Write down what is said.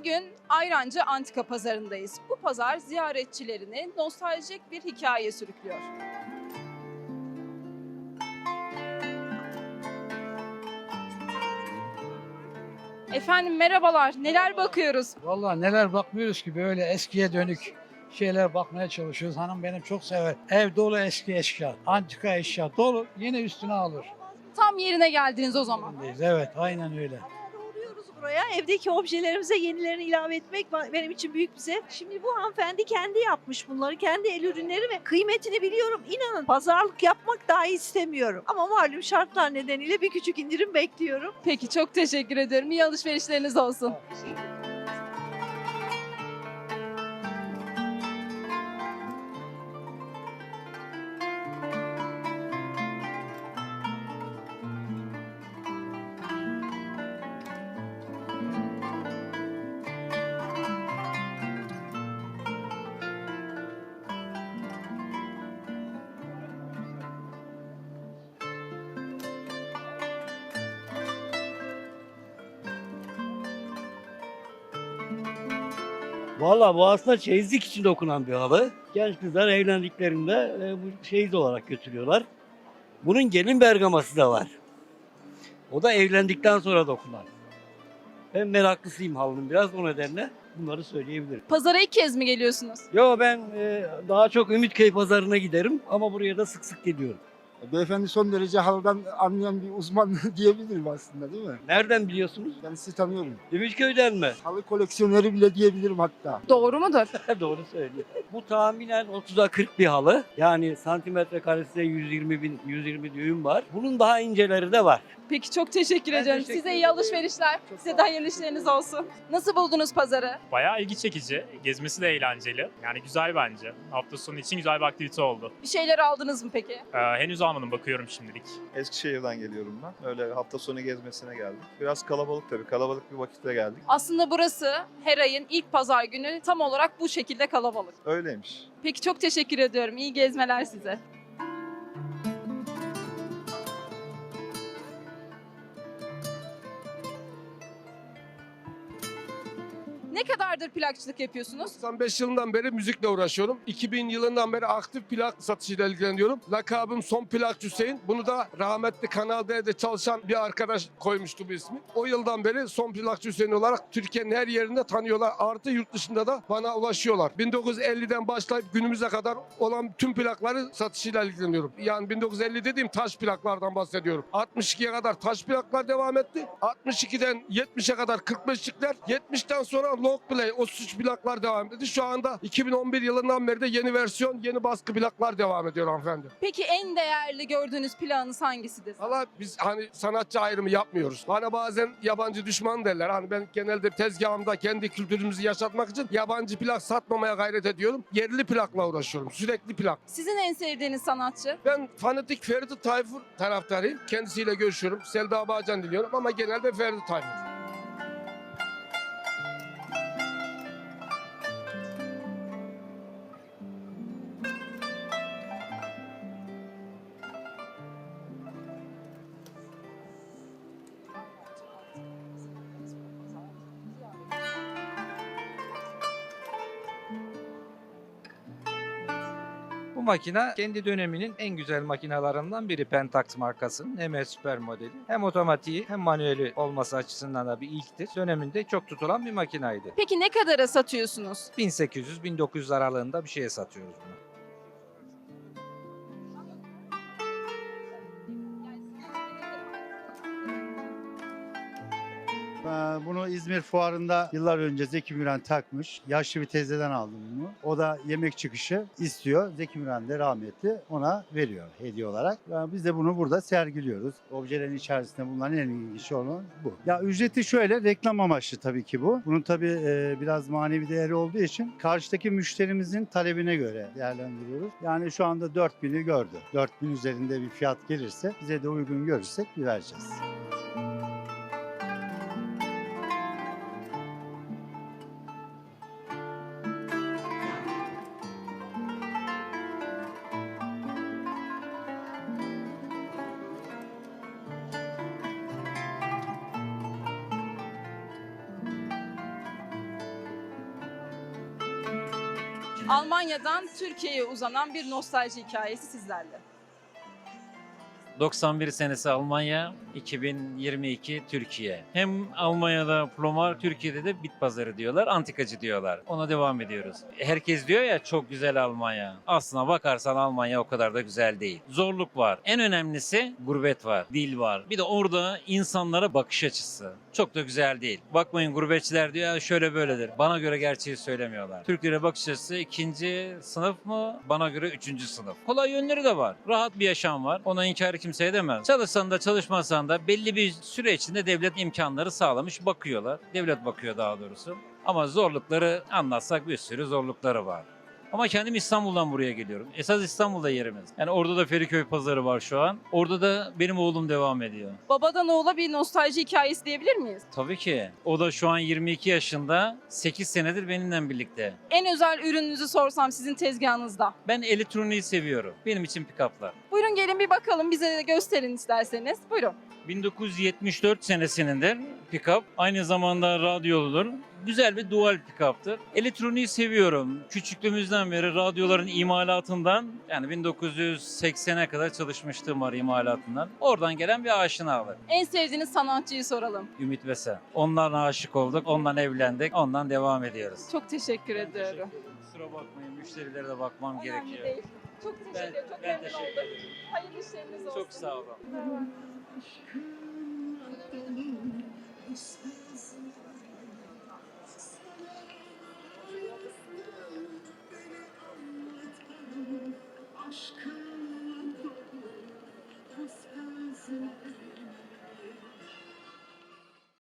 Bugün Ayrancı Antika Pazarı'ndayız. Bu pazar ziyaretçilerini nostaljik bir hikaye sürüklüyor. Efendim merhabalar. Neler bakıyoruz? Vallahi neler bakmıyoruz ki böyle eskiye dönük şeyler bakmaya çalışıyoruz. Hanım benim çok sever. Ev dolu eski eşya, antika eşya dolu. Yine üstüne alır. Tam yerine geldiniz o zaman. Evet aynen öyle. Buraya. Evdeki objelerimize yenilerini ilave etmek benim için büyük bir zevk. Şimdi bu hanımefendi kendi yapmış bunları. Kendi el ürünleri ve kıymetini biliyorum. İnanın pazarlık yapmak dahi istemiyorum. Ama malum şartlar nedeniyle bir küçük indirim bekliyorum. Peki çok teşekkür ederim. İyi alışverişleriniz olsun. Valla bu aslında çeyizlik için dokunan bir halı. Genç kızlar evlendiklerinde e, bu çeyiz olarak götürüyorlar. Bunun gelin bergaması da var. O da evlendikten sonra dokunan. Ben meraklısıyım halının biraz o nedenle bunları söyleyebilirim. Pazara ilk kez mi geliyorsunuz? Yo ben e, daha çok Ümitköy pazarına giderim ama buraya da sık sık geliyorum. Beyefendi son derece halıdan anlayan bir uzman diyebilirim aslında değil mi? Nereden biliyorsunuz? Ben sizi tanıyorum. Ümitköy'den mi? Halı koleksiyoneri bile diyebilirim hatta. Doğru mudur? Doğru söylüyor. Bu tahminen 30'a 40 bir halı. Yani santimetre karesinde 120 bin, 120 düğüm var. Bunun daha inceleri de var. Peki çok teşekkür Ben ediyorum. teşekkür Size iyi alışverişler. Çok Size de hayırlı işleriniz olsun. Nasıl buldunuz pazarı? Bayağı ilgi çekici. Gezmesi de eğlenceli. Yani güzel bence. Hafta sonu için güzel bir aktivite oldu. Bir şeyler aldınız mı peki? Ee, henüz almadım bakıyorum şimdilik. Eskişehir'den geliyorum ben. Öyle hafta sonu gezmesine geldik. Biraz kalabalık tabii. Kalabalık bir vakitte geldik. Aslında burası her ayın ilk pazar günü tam olarak bu şekilde kalabalık. Öyleymiş. Peki çok teşekkür ediyorum. İyi gezmeler size. Ne kadardır plakçılık yapıyorsunuz? 95 yılından beri müzikle uğraşıyorum. 2000 yılından beri aktif plak satışıyla ilgileniyorum. Lakabım Son Plakçı Hüseyin. Bunu da rahmetli Kanal D'de çalışan bir arkadaş koymuştu bu ismi. O yıldan beri Son Plakçı Hüseyin olarak Türkiye'nin her yerinde tanıyorlar. Artı yurt dışında da bana ulaşıyorlar. 1950'den başlayıp günümüze kadar olan tüm plakları satışıyla ilgileniyorum. Yani 1950 dediğim taş plaklardan bahsediyorum. 62'ye kadar taş plaklar devam etti. 62'den 70'e kadar 45'likler. 70'ten sonra long play, o suç plaklar devam etti. Şu anda 2011 yılından beri de yeni versiyon, yeni baskı plaklar devam ediyor hanımefendi. Peki en değerli gördüğünüz plağınız hangisidir? Valla biz hani sanatçı ayrımı yapmıyoruz. Bana bazen yabancı düşman derler. Hani ben genelde tezgahımda kendi kültürümüzü yaşatmak için yabancı plak satmamaya gayret ediyorum. Yerli plakla uğraşıyorum. Sürekli plak. Sizin en sevdiğiniz sanatçı? Ben fanatik Ferdi Tayfur taraftarıyım. Kendisiyle görüşüyorum. Selda Bağcan diliyorum ama genelde Ferdi Tayfur. Bu makine kendi döneminin en güzel makinalarından biri Pentax markasının MS Super modeli. Hem otomatiği hem manueli olması açısından da bir ilktir. Döneminde çok tutulan bir makinaydı. Peki ne kadara satıyorsunuz? 1800-1900 aralığında bir şeye satıyoruz bunu. Bunu İzmir fuarında yıllar önce Zeki Müren takmış. Yaşlı bir teyzeden aldım bunu. O da yemek çıkışı istiyor. Zeki Müren de rahmetli ona veriyor hediye olarak. Yani biz de bunu burada sergiliyoruz. Objelerin içerisinde bulunan en ilginç olan bu. Ya ücreti şöyle reklam amaçlı tabii ki bu. Bunun tabii e, biraz manevi değeri olduğu için karşıdaki müşterimizin talebine göre değerlendiriyoruz. Yani şu anda 4000'i gördü. 4000 üzerinde bir fiyat gelirse bize de uygun görürsek vereceğiz. Almanya'dan Türkiye'ye uzanan bir nostalji hikayesi sizlerle. 91 senesi Almanya, 2022 Türkiye. Hem Almanya'da Plomar, Türkiye'de de bit pazarı diyorlar, antikacı diyorlar. Ona devam ediyoruz. Herkes diyor ya çok güzel Almanya. Aslına bakarsan Almanya o kadar da güzel değil. Zorluk var. En önemlisi gurbet var, dil var. Bir de orada insanlara bakış açısı. Çok da güzel değil. Bakmayın gurbetçiler diyor şöyle böyledir. Bana göre gerçeği söylemiyorlar. Türklere bakış açısı ikinci sınıf mı? Bana göre üçüncü sınıf. Kolay yönleri de var. Rahat bir yaşam var. Ona inkarı kimse edemez. Çalışsan da çalışmasan da belli bir süre içinde devlet imkanları sağlamış bakıyorlar. Devlet bakıyor daha doğrusu. Ama zorlukları anlatsak bir sürü zorlukları var. Ama kendim İstanbul'dan buraya geliyorum. Esas İstanbul'da yerimiz. Yani orada da Feriköy pazarı var şu an. Orada da benim oğlum devam ediyor. Babadan oğula bir nostalji hikayesi diyebilir miyiz? Tabii ki. O da şu an 22 yaşında. 8 senedir benimle birlikte. En özel ürününüzü sorsam sizin tezgahınızda. Ben elektroniği seviyorum. Benim için pick-up'lar. Buyurun gelin bir bakalım bize de gösterin isterseniz. Buyurun. 1974 senesindedir pick-up. Aynı zamanda radyoludur. Güzel bir dual pick-up'tır. Elektroniği seviyorum. Küçüklüğümüzden beri radyoların imalatından yani 1980'e kadar çalışmıştım var imalatından. Oradan gelen bir aşinalık. En sevdiğiniz sanatçıyı soralım. Ümit Vesen. Ondan aşık olduk, ondan evlendik, ondan devam ediyoruz. Çok teşekkür ediyorum. Kusura bakmayın müşterilere de bakmam Önemli gerekiyor. değil. Çok teşekkür Ben, ederim. Çok ben memnun teşekkür oldum. ederim. Hayırlı işleriniz olsun. Çok sağ olun.